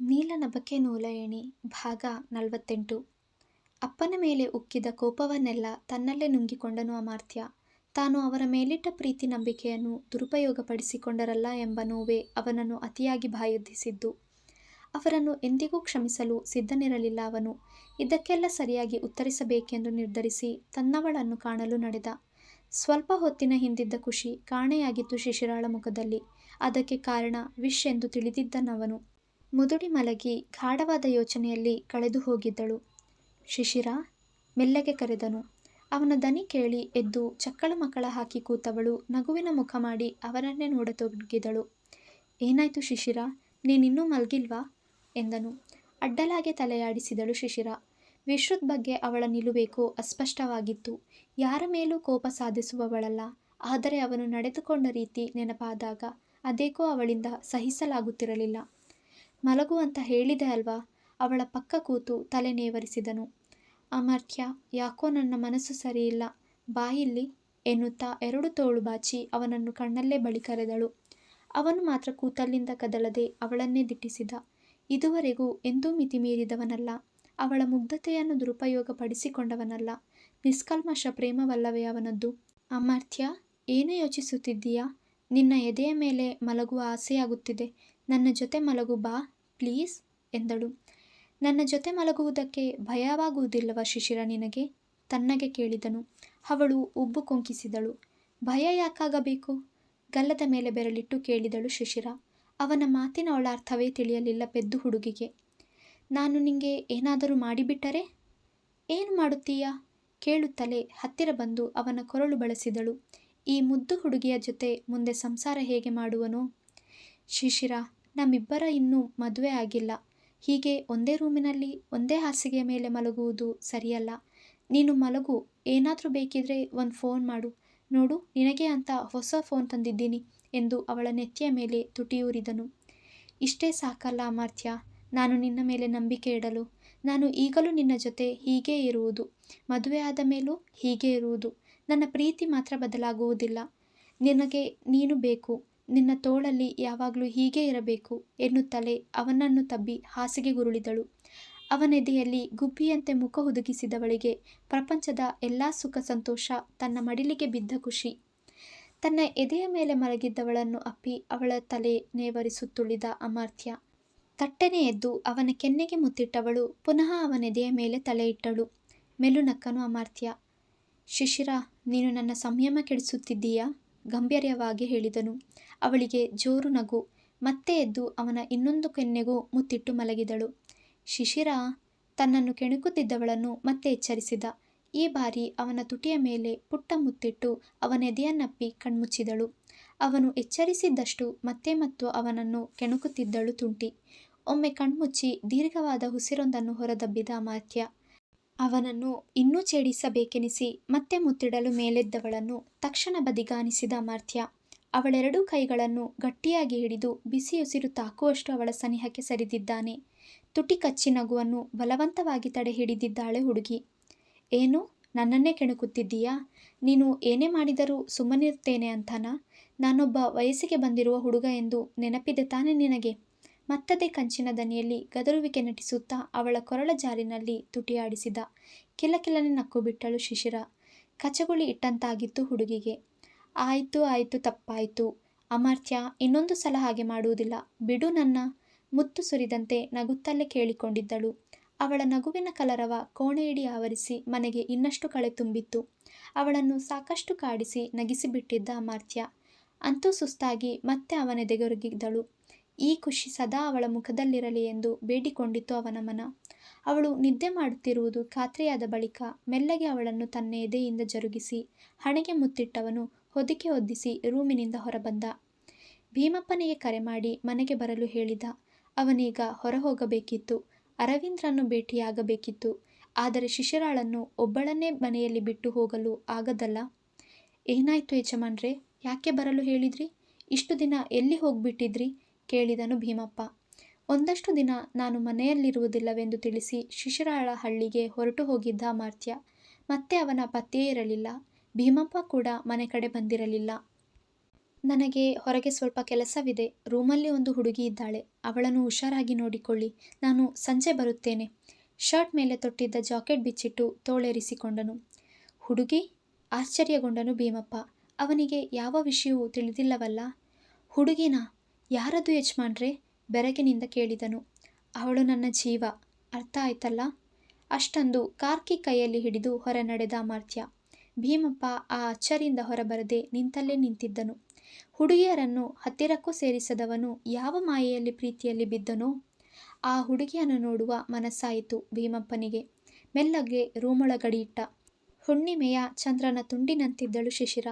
ನೀಲನಭಕ್ಕೆ ನೂಲಯಣಿ ಭಾಗ ನಲವತ್ತೆಂಟು ಅಪ್ಪನ ಮೇಲೆ ಉಕ್ಕಿದ ಕೋಪವನ್ನೆಲ್ಲ ತನ್ನಲ್ಲೇ ನುಂಗಿಕೊಂಡನು ಅಮಾತ್ಯ. ತಾನು ಅವರ ಮೇಲಿಟ್ಟ ಪ್ರೀತಿ ನಂಬಿಕೆಯನ್ನು ದುರುಪಯೋಗಪಡಿಸಿಕೊಂಡರಲ್ಲ ಎಂಬ ನೋವೇ ಅವನನ್ನು ಅತಿಯಾಗಿ ಬಾಯೊದ್ದಿಸಿದ್ದು. ಅವರನ್ನು ಎಂದಿಗೂ ಕ್ಷಮಿಸಲು ಸಿದ್ಧನಿರಲಿಲ್ಲ ಅವನು. ಇದಕ್ಕೆಲ್ಲ ಸರಿಯಾಗಿ ಉತ್ತರಿಸಬೇಕೆಂದು ನಿರ್ಧರಿಸಿ ತನ್ನವಳನ್ನು ಕಾಣಲು ನಡೆದ. ಸ್ವಲ್ಪ ಹೊತ್ತಿನ ಹಿಂದಿದ್ದ ಖುಷಿ ಕಾಣೆಯಾಗಿತ್ತು ಶಿಶಿರಾಳ ಮುಖದಲ್ಲಿ. ಅದಕ್ಕೆ ಕಾರಣ ವಿಶ್ ಎಂದು ತಿಳಿದಿದ್ದನವನು. ಮುದುಡಿ ಮಲಗಿ ಗಾಢವಾದ ಯೋಚನೆಯಲ್ಲಿ ಕಳೆದು ಹೋಗಿದ್ದಳು ಶಿಶಿರ ಮೆಲ್ಲಗೆ ಕರೆದನು. ಅವನ ದನಿ ಕೇಳಿ ಎದ್ದು ಚಕ್ಕಳ ಮಕ್ಕಳ ಹಾಕಿ ಕೂತವಳು ನಗುವಿನ ಮುಖ ಮಾಡಿ ಅವನನ್ನೇ ನೋಡತೊಡಗಿದಳು. ಏನಾಯ್ತು ಶಿಶಿರ, ನೀನಿನ್ನೂ ಮಲಗಿಲ್ವಾ ಎಂದನು. ಅಡ್ಡಲಾಗೆ ತಲೆಯಾಡಿಸಿದಳು ಶಿಶಿರ. ವಿಶ್ರುತ್ ಬಗ್ಗೆ ಅವಳ ನಿಲುವೇಕೋ ಅಸ್ಪಷ್ಟವಾಗಿತ್ತು. ಯಾರ ಮೇಲೂ ಕೋಪ ಸಾಧಿಸುವವಳಲ್ಲ. ಆದರೆ ಅವನು ನಡೆದುಕೊಂಡ ರೀತಿ ನೆನಪಾದಾಗ ಅದೇಕೋ ಅವಳಿಂದ ಸಹಿಸಲಾಗುತ್ತಿರಲಿಲ್ಲ. ಮಲಗು ಅಂತ ಹೇಳಿದೆ ಅಲ್ವಾ? ಅವಳ ಪಕ್ಕ ಕೂತು ತಲೆ ನೇವರಿಸಿದನು. ಅಮರ್ಥ್ಯ ಯಾಕೋ ನನ್ನ ಮನಸ್ಸು ಸರಿಯಿಲ್ಲ. ಬಾಯಿಲ್ಲಿ ಎನ್ನುತ್ತಾ ಎರಡು ತೋಳು ಬಾಚಿ ಅವನನ್ನು ಕಣ್ಣಲ್ಲೇ ಬಳಿ ಕರೆದಳು. ಅವನು ಮಾತ್ರ ಕೂತಲ್ಲಿಂದ ಕದಲದೆ ಅವಳನ್ನೇ ದಿಟ್ಟಿಸಿದ. ಇದುವರೆಗೂ ಎಂದೂ ಮಿತಿಮೀರಿದವನಲ್ಲ. ಅವಳ ಮುಗ್ಧತೆಯನ್ನು ದುರುಪಯೋಗಪಡಿಸಿಕೊಂಡವನಲ್ಲ. ನಿಷ್ಕಲ್ಮಶ ಪ್ರೇಮವಲ್ಲವೇ ಅವನದ್ದು? ಅಮರ್ತ್ಯ, ಏನು ಯೋಚಿಸುತ್ತಿದ್ದೀಯಾ? ನಿನ್ನ ಎದೆಯ ಮೇಲೆ ಮಲಗುವ ಆಸೆಯಾಗುತ್ತಿದೆ. ನನ್ನ ಜೊತೆ ಮಲಗು ಬಾ, ಪ್ಲೀಸ್, ಎಂದಳು. ನನ್ನ ಜೊತೆ ಮಲಗುವುದಕ್ಕೆ ಭಯವಾಗುವುದಿಲ್ಲವ ಶಿಶಿರ ನಿನಗೆ? ತನ್ನಗೆ ಕೇಳಿದನು. ಅವಳು ಉಬ್ಬು ಕೊಂಕಿಸಿದಳು. ಭಯ ಯಾಕಾಗಬೇಕು? ಗಲ್ಲದ ಮೇಲೆ ಬೆರಳಿಟ್ಟು ಕೇಳಿದಳು ಶಿಶಿರ. ಅವನ ಮಾತಿನ ಅರ್ಥವೇ ತಿಳಿಯಲಿಲ್ಲ ಪೆದ್ದು ಹುಡುಗಿಗೆ. ನಾನು ನಿಂಗೆ ಏನಾದರೂ ಮಾಡಿಬಿಟ್ಟರೆ? ಏನು ಮಾಡುತ್ತೀಯಾ? ಕೇಳುತ್ತಲೇ ಹತ್ತಿರ ಬಂದು ಅವನ ಕೊರಳು ಬಳಸಿದಳು. ಈ ಮುದ್ದು ಹುಡುಗಿಯ ಜೊತೆ ಮುಂದೆ ಸಂಸಾರ ಹೇಗೆ ಮಾಡುವನೋ? ಶಿಶಿರ ನಮ್ಮಿಬ್ಬರ ಇನ್ನೂ ಮದುವೆ ಆಗಿಲ್ಲ. ಹೀಗೆ ಒಂದೇ ರೂಮಿನಲ್ಲಿ ಒಂದೇ ಹಾಸಿಗೆಯ ಮೇಲೆ ಮಲಗುವುದು ಸರಿಯಲ್ಲ. ನೀನು ಮಲಗು, ಏನಾದರೂ ಬೇಕಿದ್ರೆ ಒಂದು ಫೋನ್ ಮಾಡು. ನೋಡು, ನಿನಗೆ ಅಂತ ಹೊಸ ಫೋನ್ ತಂದಿದ್ದೀನಿ ಎಂದು ಅವಳ ನೆತ್ತಿಯ ಮೇಲೆ ತುಟಿಯೂರಿದನು. ಇಷ್ಟೇ ಸಾಕಲ್ಲ ಅಮರ್ಥ್ಯ, ನಾನು ನಿನ್ನ ಮೇಲೆ ನಂಬಿಕೆ ಇಡಲು? ನಾನು ಈಗಲೂ ನಿನ್ನ ಜೊತೆ ಹೀಗೇ ಇರುವುದು. ಮದುವೆ ಆದ ಮೇಲೂ ಹೀಗೇ ಇರುವುದು. ನನ್ನ ಪ್ರೀತಿ ಮಾತ್ರ ಬದಲಾಗುವುದಿಲ್ಲ. ನಿನಗೆ ನೀನು ಬೇಕು. ನಿನ್ನ ತೋಳಲ್ಲಿ ಯಾವಾಗಲೂ ಹೀಗೇ ಇರಬೇಕು ಎನ್ನುತ್ತಲೇ ಅವನನ್ನು ತಬ್ಬಿ ಹಾಸಿಗೆಗುರುಳಿದಳು. ಅವನೆದೆಯಲ್ಲಿ ಗುಬ್ಬಿಯಂತೆ ಮುಖ ಹುದುಗಿಸಿದವಳಿಗೆ ಪ್ರಪಂಚದ ಎಲ್ಲ ಸುಖ ಸಂತೋಷ ತನ್ನ ಮಡಿಲಿಗೆ ಬಿದ್ದ ಖುಷಿ. ತನ್ನ ಎದೆಯ ಮೇಲೆ ಮಲಗಿದ್ದವಳನ್ನು ಅಪ್ಪಿ ಅವಳ ತಲೆ ನೇವರಿಸುತ್ತುಳಿದ ಅಮರ್ಥ್ಯ ತಟ್ಟನೆ ಎದ್ದು ಅವನ ಕೆನ್ನೆಗೆ ಮುತ್ತಿಟ್ಟವಳು ಪುನಃ ಅವನೆದೆಯ ಮೇಲೆ ತಲೆಯಿಟ್ಟಳು. ಮೆಲುನಕ್ಕನು ಅಮರ್ಥ್ಯ ಶಿಶಿರ, ನೀನು ನನ್ನ ಸಂಯಮ ಕೆಡಿಸುತ್ತಿದ್ದೀಯಾ? ಗಾಂಭೀರ್ಯವಾಗಿ ಹೇಳಿದನು. ಅವಳಿಗೆ ಜೋರು ನಗು. ಮತ್ತೆ ಎದ್ದು ಅವನ ಇನ್ನೊಂದು ಕೆನ್ನೆಗೂ ಮುತ್ತಿಟ್ಟು ಮಲಗಿದಳು. ಶಿಶಿರ ತನ್ನನ್ನು ಕೆಣಕುತ್ತಿದ್ದವಳನ್ನು ಮತ್ತೆ ಎಚ್ಚರಿಸಿದ. ಈ ಬಾರಿ ಅವನ ತುಟಿಯ ಮೇಲೆ ಪುಟ್ಟ ಮುತ್ತಿಟ್ಟು ಅವನೆದೆಯನ್ನಪ್ಪಿ ಕಣ್ಮುಚ್ಚಿದಳು. ಅವನು ಎಚ್ಚರಿಸಿದ್ದಷ್ಟು ಮತ್ತೆ ಮತ್ತು ಅವನನ್ನು ಕೆಣಕುತ್ತಿದ್ದಳು ತುಂಟಿ. ಒಮ್ಮೆ ಕಣ್ಮುಚ್ಚಿ ದೀರ್ಘವಾದ ಉಸಿರೊಂದನ್ನು ಹೊರದಬ್ಬಿದ ಅಮರ್ತ್ಯ. ಅವನನ್ನು ಇನ್ನೂ ಛೇಡಿಸಬೇಕೆನಿಸಿ ಮತ್ತೆ ಮುತ್ತಿಡಲು ಮೇಲೆದ್ದವಳನ್ನು ತಕ್ಷಣ ಬದಿಗಾನಿಸಿದ ಅಮರ್ತ್ಯ. ಅವಳೆರಡೂ ಕೈಗಳನ್ನು ಗಟ್ಟಿಯಾಗಿ ಹಿಡಿದು ಬಿಸಿಯುಸಿರು ತಾಕುವಷ್ಟು ಅವಳ ಸನಿಹಕ್ಕೆ ಸರಿದಿದ್ದಾನೆ. ತುಟಿ ಕಚ್ಚಿ ನಗುವನ್ನು ಬಲವಂತವಾಗಿ ತಡೆ ಹಿಡಿದಿದ್ದಾಳೆ ಹುಡುಗಿ. ಏನು? ನನ್ನನ್ನೇ ಕೆಣಕುತ್ತಿದ್ದೀಯಾ? ನೀನು ಏನೇ ಮಾಡಿದರೂ ಸುಮ್ಮನಿರ್ತೇನೆ ಅಂತನಾ ನಾನೊಬ್ಬ ವಯಸ್ಸಿಗೆ ಬಂದಿರುವ ಹುಡುಗ ಎಂದು ನೆನಪಿದೆ ತಾನೇ ನಿನಗೆ? ಮತ್ತದೇ ಕಂಚಿನ ದನಿಯಲ್ಲಿ ಗದರುವಿಕೆ ನಟಿಸುತ್ತಾ ಅವಳ ಕೊರಳ ಜಾರಿನಲ್ಲಿ ತುಟಿಯಾಡಿಸಿದ. ಕಿಲಕಿಲನೆ ನಕ್ಕುಬಿಟ್ಟಳು ಶಿಶಿರ. ಕಚಗುಳಿ ಇಟ್ಟಂತಾಗಿತ್ತು ಹುಡುಗಿಗೆ. ಆಯಿತು ಆಯಿತು, ತಪ್ಪಾಯಿತು ಅಮರ್ತ್ಯ, ಇನ್ನೊಂದು ಸಲ ಹಾಗೆ ಮಾಡುವುದಿಲ್ಲ. ಬಿಡು ನನ್ನ ಮುತ್ತು ಸುರಿದಂತೆ ನಗುತ್ತಲ್ಲೇ ಕೇಳಿಕೊಂಡಿದ್ದಳು. ಅವಳ ನಗುವಿನ ಕಲರವ ಕೋಣೆಯಿಡಿ ಆವರಿಸಿ ಮನೆಗೆ ಇನ್ನಷ್ಟು ಕಳೆ ತುಂಬಿತ್ತು. ಅವಳನ್ನು ಸಾಕಷ್ಟು ಕಾಡಿಸಿ ನಗಿಸಿಬಿಟ್ಟಿದ್ದ ಅಮರ್ತ್ಯ. ಅಂತೂ ಸುಸ್ತಾಗಿ ಮತ್ತೆ ಅವನೆದೆಗೊರಗಿದಳು. ಈ ಖುಷಿ ಸದಾ ಅವಳ ಮುಖದಲ್ಲಿರಲಿ ಎಂದು ಬೇಡಿಕೊಂಡಿತು ಅವನ ಮನ. ಅವಳು ನಿದ್ದೆ ಮಾಡುತ್ತಿರುವುದು ಖಾತ್ರಿಯಾದ ಬಳಿಕ ಮೆಲ್ಲಗೆ ಅವಳನ್ನು ತನ್ನ ಎದೆಯಿಂದ ಜರುಗಿಸಿ, ಹಣೆಗೆ ಮುತ್ತಿಟ್ಟವನು ಹೊದಿಕೆ ಹೊದ್ದಿಸಿ ರೂಮಿನಿಂದ ಹೊರಬಂದ. ಭೀಮಪ್ಪನಿಗೆ ಕರೆ ಮಾಡಿ ಮನೆಗೆ ಬರಲು ಹೇಳಿದ. ಅವನೀಗ ಹೊರ ಹೋಗಬೇಕಿತ್ತು ಅರವಿಂದ್ರನ್ನು ಭೇಟಿಯಾಗಬೇಕಿತ್ತು. ಆದರೆ ಶಿಶಿರಾಳನ್ನು ಒಬ್ಬಳನ್ನೇ ಮನೆಯಲ್ಲಿ ಬಿಟ್ಟು ಹೋಗಲು ಆಗದಲ್ಲ. ಏನಾಯ್ತು ಯಜಮಾನ್ರೆ? ಯಾಕೆ ಬರಲು ಹೇಳಿದ್ರಿ? ಇಷ್ಟು ದಿನ ಎಲ್ಲಿ ಹೋಗ್ಬಿಟ್ಟಿದ್ರಿ? ಕೇಳಿದನು ಭೀಮಪ್ಪ. ಒಂದಷ್ಟು ದಿನ ನಾನು ಮನೆಯಲ್ಲಿರುವುದಿಲ್ಲವೆಂದು ತಿಳಿಸಿ ಶಿಶಿರಾಳ ಹಳ್ಳಿಗೆ ಹೊರಟು ಹೋಗಿದ್ದ ಮಾರ್ತ್ಯ. ಮತ್ತೆ ಅವನ ಪತ್ತೆಯೇ ಇರಲಿಲ್ಲ. ಭೀಮಪ್ಪ ಕೂಡ ಮನೆ ಕಡೆ ಬಂದಿರಲಿಲ್ಲ. ನನಗೆ ಹೊರಗೆ ಸ್ವಲ್ಪ ಕೆಲಸವಿದೆ. ರೂಮಲ್ಲಿ ಒಂದು ಹುಡುಗಿ ಇದ್ದಾಳೆ. ಅವಳನ್ನು ಹುಷಾರಾಗಿ ನೋಡಿಕೊಳ್ಳಿ. ನಾನು ಸಂಜೆ ಬರುತ್ತೇನೆ. ಶರ್ಟ್ ಮೇಲೆ ತೊಟ್ಟಿದ್ದ ಜಾಕೆಟ್ ಬಿಚ್ಚಿಟ್ಟು ತೋಳೆರಿಸಿಕೊಂಡನು. ಹುಡುಗಿ? ಆಶ್ಚರ್ಯಗೊಂಡನು ಭೀಮಪ್ಪ. ಅವನಿಗೆ ಯಾವ ವಿಷಯವೂ ತಿಳಿದಿಲ್ಲವಲ್ಲ. ಹುಡುಗಿನ? ಯಾರದು ಯಜಮಾನ್ರೆ? ಬೆರಗಿನಿಂದ ಕೇಳಿದನು. ಅವಳು ನನ್ನ ಜೀವ. ಅರ್ಥ ಆಯ್ತಲ್ಲ? ಅಷ್ಟೊಂದು ಕಾರ್ಕಿ ಕೈಯಲ್ಲಿ ಹಿಡಿದು ಹೊರ ನಡೆದ ಅಮರ್ತ್ಯ. ಭೀಮಪ್ಪ ಆ ಅಚ್ಚರಿಯಿಂದ ಹೊರಬರದೆ ನಿಂತಲ್ಲೇ ನಿಂತಿದ್ದನು. ಹುಡುಗಿಯರನ್ನು ಹತ್ತಿರಕ್ಕೂ ಸೇರಿಸದವನು ಯಾವ ಮಾಯೆಯಲ್ಲಿ ಪ್ರೀತಿಯಲ್ಲಿ ಬಿದ್ದನೋ? ಆ ಹುಡುಗಿಯನ್ನು ನೋಡುವ ಮನಸ್ಸಾಯಿತು ಭೀಮಪ್ಪನಿಗೆ. ಮೆಲ್ಲಗೆ ರೂಮೊಳಗಡಿಯಿಟ್ಟ. ಹುಣ್ಣಿಮೆಯ ಚಂದ್ರನ ತುಂಡಿನಂತಿದ್ದಳು ಶಿಶಿರ.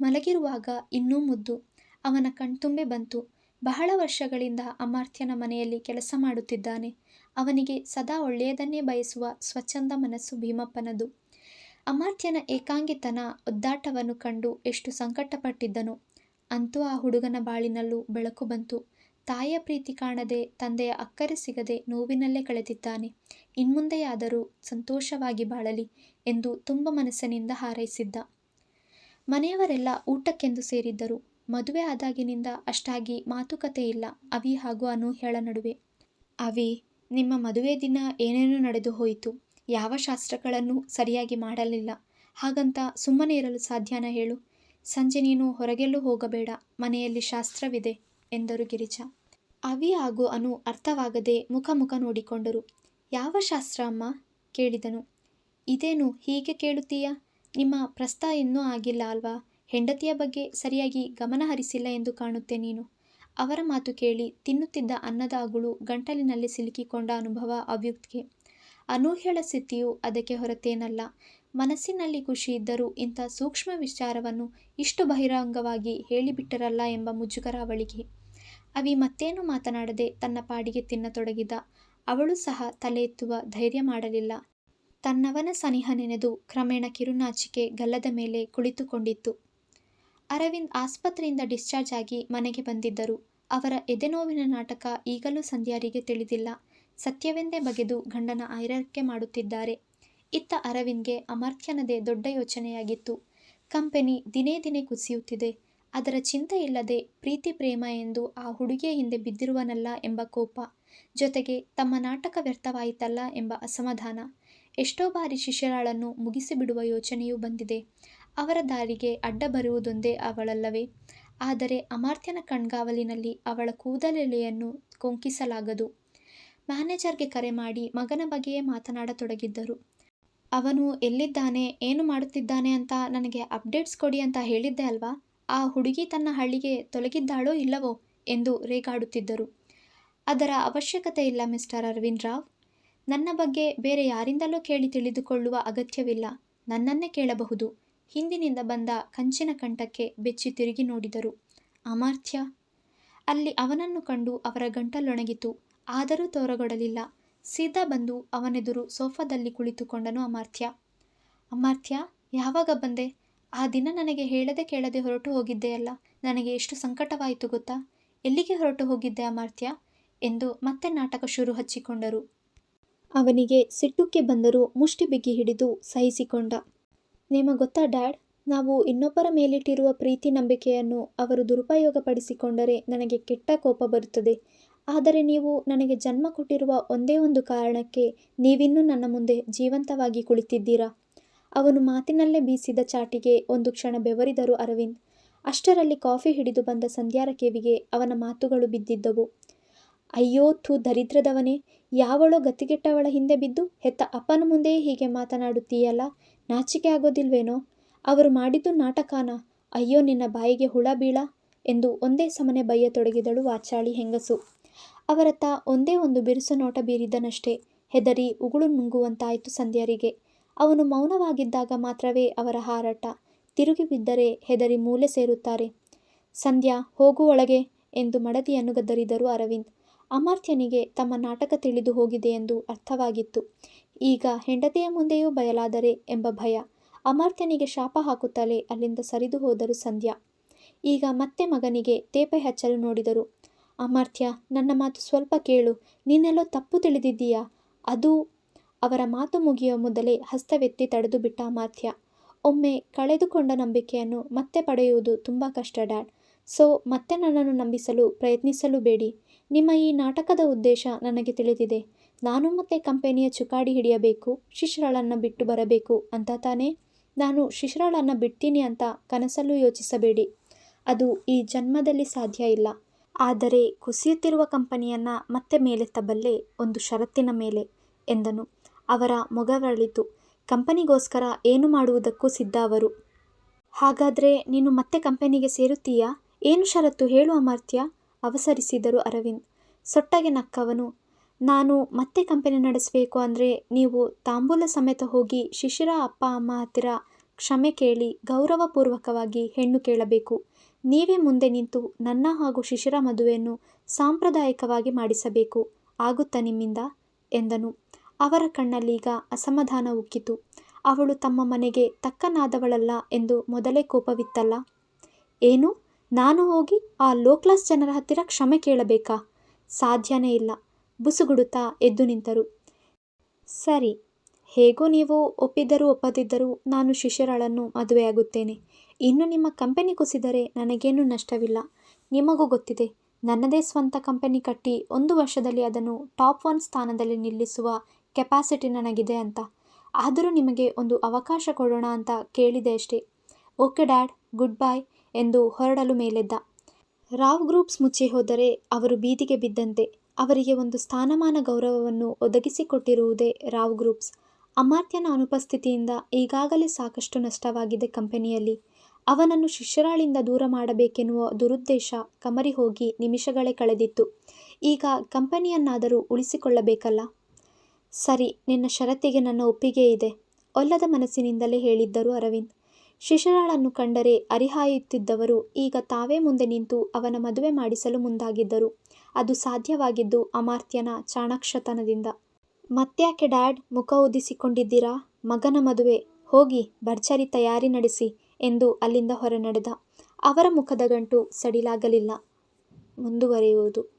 ಮಲಗಿರುವಾಗ ಇನ್ನೂ ಮುದ್ದು. ಅವನ ಕಣ್ತುಂಬೆ ಬಂತು. ಬಹಳ ವರ್ಷಗಳಿಂದ ಅಮಾರ್ತ್ಯನ ಮನೆಯಲ್ಲಿ ಕೆಲಸ ಮಾಡುತ್ತಿದ್ದಾನೆ. ಅವನಿಗೆ ಸದಾ ಒಳ್ಳೆಯದನ್ನೇ ಬಯಸುವ ಸ್ವಚ್ಛಂದ ಮನಸ್ಸು ಭೀಮಪ್ಪನದು. ಅಮಾರ್ತ್ಯನ ಏಕಾಂಗಿತನ ಒದ್ದಾಟವನ್ನು ಕಂಡು ಎಷ್ಟು ಸಂಕಟಪಟ್ಟಿದ್ದನು. ಅಂತೂ ಆ ಹುಡುಗನ ಬಾಳಿನಲ್ಲೂ ಬೆಳಕು ಬಂತು. ತಾಯಿಯ ಪ್ರೀತಿ ಕಾಣದೆ ತಂದೆಯ ಅಕ್ಕರೆ ಸಿಗದೆ ನೋವಿನಲ್ಲೇ ಕಳೆದಿದ್ದಾನೆ. ಇನ್ಮುಂದೆಯಾದರೂ ಸಂತೋಷವಾಗಿ ಬಾಳಲಿ ಎಂದು ತುಂಬ ಮನಸ್ಸಿನಿಂದ ಹಾರೈಸಿದ್ದ. ಮನೆಯವರೆಲ್ಲ ಊಟಕ್ಕೆಂದು ಸೇರಿದ್ದರು. ಮದುವೆ ಆದಾಗಿನಿಂದ ಅಷ್ಟಾಗಿ ಮಾತುಕತೆ ಇಲ್ಲ. ಅವಿ ಹಾಗೂ ಅನೂಹ್ಯಳ ನಡುವೆ, ಅವಿ, ನಿಮ್ಮ ಮದುವೆ ದಿನ ಏನೇನೋ ನಡೆದು ಹೋಯಿತು. ಯಾವ ಶಾಸ್ತ್ರಗಳನ್ನು ಸರಿಯಾಗಿ ಮಾಡಲಿಲ್ಲ. ಹಾಗಂತ ಸುಮ್ಮನೆ ಇರಲು ಸಾಧ್ಯನ ಹೇಳು. ಸಂಜೆ ನೀನು ಹೊರಗೆಲ್ಲೂ ಹೋಗಬೇಡ. ಮನೆಯಲ್ಲಿ ಶಾಸ್ತ್ರವಿದೆ ಎಂದರು ಗಿರಿಜಾ. ಅವಿ ಹಾಗೂ ಅನು ಅರ್ಥವಾಗದೆ ಮುಖ ಮುಖ ನೋಡಿಕೊಂಡರು. ಯಾವ ಶಾಸ್ತ್ರ ಅಮ್ಮ? ಕೇಳಿದನು. ಇದೇನು ಹೀಗೆ ಕೇಳುತ್ತೀಯ? ನಿಮ್ಮ ಪ್ರಸ್ತ ಇನ್ನೂ ಆಗಿಲ್ಲ ಅಲ್ವಾ? ಹೆಂಡತಿಯ ಬಗ್ಗೆ ಸರಿಯಾಗಿ ಗಮನ ಹರಿಸಿಲ್ಲ ಎಂದು ಕಾಣುತ್ತೆ ನೀನು. ಅವರ ಮಾತು ಕೇಳಿ ತಿನ್ನುತ್ತಿದ್ದ ಅನ್ನದ ಅಗುಳು ಗಂಟಲಿನಲ್ಲಿ ಸಿಲುಕಿಕೊಂಡ ಅನುಭವ ಅವ್ಯುಕ್ತಿಗೆ. ಅನೂಹ್ಯಳ ಸ್ಥಿತಿಯು ಅದಕ್ಕೆ ಹೊರತೇನಲ್ಲ. ಮನಸ್ಸಿನಲ್ಲಿ ಖುಷಿ ಇದ್ದರೂ ಇಂಥ ಸೂಕ್ಷ್ಮ ವಿಚಾರವನ್ನು ಇಷ್ಟು ಬಹಿರಂಗವಾಗಿ ಹೇಳಿಬಿಟ್ಟರಲ್ಲ ಎಂಬ ಮುಜುಗರ ಅವಳಿಗೆ. ಅವಿ ಮತ್ತೇನು ಮಾತನಾಡದೆ ತನ್ನ ಪಾಡಿಗೆ ತಿನ್ನತೊಡಗಿದ. ಅವಳು ಸಹ ತಲೆ ಎತ್ತುವ ಧೈರ್ಯ ಮಾಡಲಿಲ್ಲ. ತನ್ನವನ ಸನಿಹ ನೆನೆದು ಕ್ರಮೇಣ ಕಿರುನಾಚಿಕೆ ಗಲ್ಲದ ಮೇಲೆ ಕುಳಿತುಕೊಂಡಿತ್ತು. ಅರವಿಂದ್ ಆಸ್ಪತ್ರೆಯಿಂದ ಡಿಸ್ಚಾರ್ಜ್ ಆಗಿ ಮನೆಗೆ ಬಂದಿದ್ದರು. ಅವರ ಎದೆನೋವಿನ ನಾಟಕ ಈಗಲೂ ಸಂಧ್ಯಾರಿಗೆ ತಿಳಿದಿಲ್ಲ. ಸತ್ಯವೆಂದೇ ಬಗೆದು ಗಂಡನ ಐರಕ್ಕೆ ಮಾಡುತ್ತಿದ್ದಾರೆ. ಇತ್ತ ಅರವಿಂದ್ಗೆ ಅಮರ್ತ್ಯನದೇ ದೊಡ್ಡ ಯೋಚನೆಯಾಗಿತ್ತು. ಕಂಪೆನಿ ದಿನೇ ದಿನೇ ಕುಸಿಯುತ್ತಿದೆ. ಅದರ ಚಿಂತೆ ಇಲ್ಲದೆ ಪ್ರೀತಿ ಪ್ರೇಮ ಎಂದು ಆ ಹುಡುಗಿಯ ಹಿಂದೆ ಬಿದ್ದಿರುವನಲ್ಲ ಎಂಬ ಕೋಪ. ಜೊತೆಗೆ ತಮ್ಮ ನಾಟಕ ವ್ಯರ್ಥವಾಯಿತಲ್ಲ ಎಂಬ ಅಸಮಾಧಾನ. ಎಷ್ಟೋ ಬಾರಿ ಶಿಷ್ಯರಾಳನ್ನು ಮುಗಿಸಿಬಿಡುವ ಯೋಚನೆಯೂ ಬಂದಿದೆ. ಅವರ ದಾರಿಗೆ ಅಡ್ಡ ಬರುವುದೊಂದೇ ಅವಳಲ್ಲವೇ? ಆದರೆ ಅಮಾರ್ತ್ಯನ ಕಣ್ಗಾವಲಿನಲ್ಲಿ ಅವಳ ಕೂದಲೆಲೆಯನ್ನು ಕೊಂಕಿಸಲಾಗದು. ಮ್ಯಾನೇಜರ್ಗೆ ಕರೆ ಮಾಡಿ ಮಗನ ಬಗ್ಗೆಯೇ ಮಾತನಾಡತೊಡಗಿದ್ದರು. ಅವನು, ಎಲ್ಲಿದ್ದಾನೆ? ಏನು ಮಾಡುತ್ತಿದ್ದಾನೆ ಅಂತ ನನಗೆ ಅಪ್ಡೇಟ್ಸ್ ಕೊಡಿ ಅಂತ ಹೇಳಿದ್ದೆ ಅಲ್ವಾ? ಆ ಹುಡುಗಿ ತನ್ನ ಹಳ್ಳಿಗೆ ತೊಲಗಿದ್ದಾಳೋ ಇಲ್ಲವೋ? ಎಂದು ರೇಗಾಡುತ್ತಿದ್ದರು. ಅದರ ಅವಶ್ಯಕತೆ ಇಲ್ಲ, ಮಿಸ್ಟರ್ ಅರವಿಂದ್ ರಾವ್. ನನ್ನ ಬಗ್ಗೆ ಬೇರೆ ಯಾರಿಂದಲೂ ಕೇಳಿ ತಿಳಿದುಕೊಳ್ಳುವ ಅಗತ್ಯವಿಲ್ಲ. ನನ್ನನ್ನೇ ಕೇಳಬಹುದು. ಹಿಂದಿನಿಂದ ಬಂದ ಕಂಚಿನ ಕಂಠಕ್ಕೆ ಬೆಚ್ಚಿ ತಿರುಗಿ ನೋಡಿದರು. ಅಮಾರ್ಥ್ಯ ಅಲ್ಲಿ ಅವನನ್ನು ಕಂಡು ಅವರ ಗಂಟಲೊಣಗಿತು ಆದರೂ ತೋರಗೊಡಲಿಲ್ಲ. ಸೀದಾ ಬಂದು ಅವನೆದುರು ಸೋಫಾದಲ್ಲಿ ಕುಳಿತುಕೊಂಡನು ಅಮಾರ್ಥ್ಯ ಅಮಾರ್ಥ್ಯ ಯಾವಾಗ ಬಂದೆ? ಆ ದಿನ ನನಗೆ ಹೇಳದೆ ಕೇಳದೆ ಹೊರಟು ಹೋಗಿದ್ದೆಯಲ್ಲ ನನಗೆ ಎಷ್ಟು ಸಂಕಟವಾಯಿತು ಗೊತ್ತಾ? ಎಲ್ಲಿಗೆ ಹೊರಟು ಹೋಗಿದ್ದೆ ಅಮಾರ್ಥ್ಯ ಎಂದು ಮತ್ತೆ ನಾಟಕ ಶುರು ಹಚ್ಚಿಕೊಂಡರು. ಅವನಿಗೆ ಸಿಟ್ಟುಕ್ಕೆ ಬಂದರೂ ಮುಷ್ಟಿ ಬಿಗಿ ಹಿಡಿದು ಸಹಿಸಿಕೊಂಡ. ನಿಮ ಗೊತ್ತಾ, ಡ್ಯಾಡ್? ನಾವು ಇನ್ನೊಬ್ಬರ ಮೇಲಿಟ್ಟಿರುವ ಪ್ರೀತಿ ನಂಬಿಕೆಯನ್ನು ಅವರು ದುರುಪಯೋಗಪಡಿಸಿಕೊಂಡರೆ ನನಗೆ ಕೆಟ್ಟ ಕೋಪ ಬರುತ್ತದೆ. ಆದರೆ ನೀವು ನನಗೆ ಜನ್ಮ ಕೊಟ್ಟಿರುವ ಒಂದೇ ಒಂದು ಕಾರಣಕ್ಕೆ ನೀವಿನ್ನೂ ನನ್ನ ಮುಂದೆ ಜೀವಂತವಾಗಿ ಕುಳಿತಿದ್ದೀರಾ? ಅವನು ಮಾತಿನಲ್ಲೇ ಬೀಸಿದ ಚಾಟಿಗೆ ಒಂದು ಕ್ಷಣ ಬೆವರಿದರು ಅರವಿಂದ್. ಅಷ್ಟರಲ್ಲಿ ಕಾಫಿ ಹಿಡಿದು ಬಂದ ಸಂಧ್ಯಾರ ಕಿವಿಗೆ ಅವನ ಮಾತುಗಳು ಬಿದ್ದಿದ್ದವು. ಅಯ್ಯೋ, ಥೂ ದರಿದ್ರದವನೇ, ಯಾವಳೋ ಗತಿಗೆಟ್ಟವಳ ಹಿಂದೆ ಬಿದ್ದು ಹೆತ್ತ ಅಪ್ಪನ ಮುಂದೆಯೇ ಹೀಗೆ ಮಾತನಾಡುತ್ತೀಯಲ್ಲ? ನಾಚಿಕೆ ಆಗೋದಿಲ್ವೇನೋ? ಅವರು ಮಾಡಿದ್ದು ನಾಟಕಾನ? ಅಯ್ಯೋ, ನಿನ್ನ ಬಾಯಿಗೆ ಹುಳ ಬೀಳ? ಎಂದು ಒಂದೇ ಸಮನೆ ಬಯ್ಯತೊಡಗಿದಳು ವಾಚಾಳಿ ಹೆಂಗಸು. ಅವರತ್ತ ಒಂದೇ ಒಂದು ಬಿರುಸು ನೋಟ ಬೀರಿದನಷ್ಟೇ. ಹೆದರಿ ಉಗುಳು ನುಂಗುವಂತಾಯಿತು ಸಂಧ್ಯಾರಿಗೆ. ಅವನು ಮೌನವಾಗಿದ್ದಾಗ ಮಾತ್ರವೇ ಅವರ ಹಾರಾಟ. ತಿರುಗಿ ಬಿದ್ದರೆ ಹೆದರಿ ಮೂಲೆ ಸೇರುತ್ತಾರೆ. ಸಂಧ್ಯಾ, ಹೋಗು ಒಳಗೆ ಎಂದು ಮಡದಿಯನ್ನು ಗದ್ದರಿದರು ಅರವಿಂದ್. ಅಮಾರ್ತ್ಯನಿಗೆ ತಮ್ಮ ನಾಟಕ ತಿಳಿದು ಹೋಗಿದೆ ಎಂದು ಅರ್ಥವಾಗಿತ್ತು. ಈಗ ಹೆಂಡತಿಯ ಮುಂದೆಯೂ ಬಯಲಾದರೆ ಎಂಬ ಭಯ. ಅಮರ್ತ್ಯನಿಗೆ ಶಾಪ ಹಾಕುತ್ತಲೇ ಅಲ್ಲಿಂದ ಸರಿದು ಹೋದರು ಸಂಧ್ಯಾ. ಈಗ ಮತ್ತೆ ಮಗನಿಗೆ ತೇಪೆ ಹಚ್ಚಲು ನೋಡಿದರು. ಅಮರ್ಥ್ಯ ನನ್ನ ಮಾತು ಸ್ವಲ್ಪ ಕೇಳು. ನೀನೆಲ್ಲೋ ತಪ್ಪು ತಿಳಿದಿದ್ದೀಯಾ? ಅದು ಅವರ ಮಾತು ಮುಗಿಯುವ ಮೊದಲೇ ಹಸ್ತವೆತ್ತಿ ತಡೆದು ಬಿಟ್ಟ ಅಮಾತ್ಯ ಒಮ್ಮೆ ಕಳೆದುಕೊಂಡ ನಂಬಿಕೆಯನ್ನು ಮತ್ತೆ ಪಡೆಯುವುದು ತುಂಬ ಕಷ್ಟ, ಡ್ಯಾಡ್. ಸೊ ಮತ್ತೆ ನನ್ನನ್ನು ನಂಬಿಸಲು ಪ್ರಯತ್ನಿಸಲು ಬೇಡಿ. ನಿಮ್ಮ ಈ ನಾಟಕದ ಉದ್ದೇಶ ನನಗೆ ತಿಳಿದಿದೆ. ನಾನು ಮತ್ತೆ ಕಂಪನಿಯ ಚುಕಾಡಿ ಹಿಡಿಯಬೇಕು, ಶಿಶ್ರಳನ್ನು ಬಿಟ್ಟು ಬರಬೇಕು ಅಂತ ತಾನೇ? ನಾನು ಶಿಶ್ರಳನ್ನು ಬಿಡ್ತೀನಿ ಅಂತ ಕನಸಲ್ಲೂ ಯೋಚಿಸಬೇಡಿ. ಅದು ಈ ಜನ್ಮದಲ್ಲಿ ಸಾಧ್ಯ ಇಲ್ಲ. ಆದರೆ ಕುಸಿಯುತ್ತಿರುವ ಕಂಪನಿಯನ್ನು ಮತ್ತೆ ಮೇಲೆತ್ತಬಲ್ಲೆ ಒಂದು ಷರತ್ತಿನ ಮೇಲೆ ಎಂದನು. ಅವರ ಮೊಗವರಳಿತು ಕಂಪನಿಗೋಸ್ಕರ ಏನು ಮಾಡುವುದಕ್ಕೂ ಸಿದ್ಧ ಅವರು. ಹಾಗಾದರೆ ನೀನು ಮತ್ತೆ ಕಂಪನಿಗೆ ಸೇರುತ್ತೀಯಾ? ಏನು ಷರತ್ತು ಹೇಳು ಅಮರ್ತ್ಯ ಅವಸರಿಸಿದರು ಅರವಿಂದ್. ಸೊಟ್ಟಗೆ ನಕ್ಕವನು, ನಾನು ಮತ್ತೆ ಕಂಪನಿ ನಡೆಸಬೇಕು ಅಂದರೆ ನೀವು ತಾಂಬೂಲ ಸಮೇತ ಹೋಗಿ ಶಿಶಿರ ಅಪ್ಪ ಅಮ್ಮ ಹತ್ತಿರ ಕ್ಷಮೆ ಕೇಳಿ ಗೌರವಪೂರ್ವಕವಾಗಿ ಹೆಣ್ಣು ಕೇಳಬೇಕು. ನೀವೇ ಮುಂದೆ ನಿಂತು ನನ್ನ ಹಾಗೂ ಶಿಶಿರ ಮದುವೆಯನ್ನು ಸಾಂಪ್ರದಾಯಿಕವಾಗಿ ಮಾಡಿಸಬೇಕು. ಆಗುತ್ತಾ ನಿಮ್ಮಿಂದ? ಎಂದನು. ಅವರ ಕಣ್ಣಲ್ಲೀಗ ಅಸಮಾಧಾನ ಉಕ್ಕಿತು. ಅವಳು ತಮ್ಮ ಮನೆಗೆ ತಕ್ಕನಾದವಳಲ್ಲ ಎಂದು ಮೊದಲೇ ಕೋಪವಿತ್ತಲ್ಲ? ಏನು? ನಾನು ಹೋಗಿ ಆ ಲೋ ಕ್ಲಾಸ್ ಜನರ ಹತ್ತಿರ ಕ್ಷಮೆ ಕೇಳಬೇಕಾ? ಸಾಧ್ಯನೇ ಇಲ್ಲ. ಬುಸುಗುಡುತ್ತಾ ಎದ್ದು ನಿಂತರು. ಸರಿ, ಹೇಗೋ ನೀವು ಒಪ್ಪಿದ್ದರೂ ಒಪ್ಪದಿದ್ದರೂ ನಾನು ಶಿಷ್ಯರಾಳನ್ನು ಮದುವೆಯಾಗುತ್ತೇನೆ ಇನ್ನು ನಿಮ್ಮ ಕಂಪನಿ ಕುಸಿದರೆ ನನಗೇನು ನಷ್ಟವಿಲ್ಲ. ನಿಮಗೂ ಗೊತ್ತಿದೆ, ನನ್ನದೇ ಸ್ವಂತ ಕಂಪನಿ ಕಟ್ಟಿ ಒಂದು ವರ್ಷದಲ್ಲಿ ಅದನ್ನು ಟಾಪ್ ಒನ್ ಸ್ಥಾನದಲ್ಲಿ ನಿಲ್ಲಿಸುವ ಕೆಪಾಸಿಟಿ ನನಗಿದೆ ಅಂತ. ಆದರೂ ನಿಮಗೆ ಒಂದು ಅವಕಾಶ ಕೊಡೋಣ ಅಂತ ಕೇಳಿದೆ ಅಷ್ಟೇ. ಓಕೆ ಡ್ಯಾಡ್, ಗುಡ್ ಬಾಯ್ ಎಂದು ಹೊರಡಲು ಮೇಲೆದ್ದ. ರಾವ್ ಗ್ರೂಪ್ಸ್ ಮುಚ್ಚಿ ಹೋದರೆ ಅವರು ಬೀದಿಗೆ ಬಿದ್ದಂತೆ ಅವರಿಗೆ ಒಂದು ಸ್ಥಾನಮಾನ ಗೌರವವನ್ನು ಒದಗಿಸಿಕೊಟ್ಟಿರುವುದೇ ರಾವ್ ಗ್ರೂಪ್ಸ್. ಅಮಾತ್ಯನ ಅನುಪಸ್ಥಿತಿಯಿಂದ ಈಗಾಗಲೇ ಸಾಕಷ್ಟು ನಷ್ಟವಾಗಿದೆ ಕಂಪನಿಯಲ್ಲಿ. ಅವನನ್ನು ಶಿಷ್ಯರಾಳಿಂದ ದೂರ ಮಾಡಬೇಕೆನ್ನುವ ದುರುದ್ದೇಶ ಕಮರಿ ಹೋಗಿ ನಿಮಿಷಗಳೇ ಕಳೆದಿತ್ತು. ಈಗ ಕಂಪನಿಯನ್ನಾದರೂ ಉಳಿಸಿಕೊಳ್ಳಬೇಕಲ್ಲ? ಸರಿ, ನಿನ್ನ ಷರತ್ತಿಗೆ ನನ್ನ ಒಪ್ಪಿಗೆ ಇದೆ, ಒಲ್ಲದ ಮನಸ್ಸಿನಿಂದಲೇ ಹೇಳಿದ್ದರು ಅರವಿಂದ್. ಶಿಶಿರಾಳನ್ನು ಕಂಡರೆ ಅರಿಹಾಯುತ್ತಿದ್ದವರು ಈಗ ತಾವೇ ಮುಂದೆ ನಿಂತು ಅವನ ಮದುವೆ ಮಾಡಿಸಲು ಮುಂದಾಗಿದ್ದರು. ಅದು ಸಾಧ್ಯವಾಗಿದ್ದು ಅಮಾರ್ತ್ಯನ ಚಾಣಾಕ್ಷತನದಿಂದ. ಮತ್ತ್ಯಾಕೆ ಡ್ಯಾಡ್ ಮುಖ ಉದಿಸಿಕೊಂಡಿದ್ದೀರಾ? ಮಗನ ಮದುವೆ. ಹೋಗಿ ಭರ್ಜರಿ ತಯಾರಿ ನಡೆಸಿ ಎಂದು ಅಲ್ಲಿಂದ ಹೊರನಡೆದ. ಅವರ ಮುಖದ ಗಂಟು ಸಡಿಲಾಗಲಿಲ್ಲ. ಮುಂದುವರಿಯುವುದು.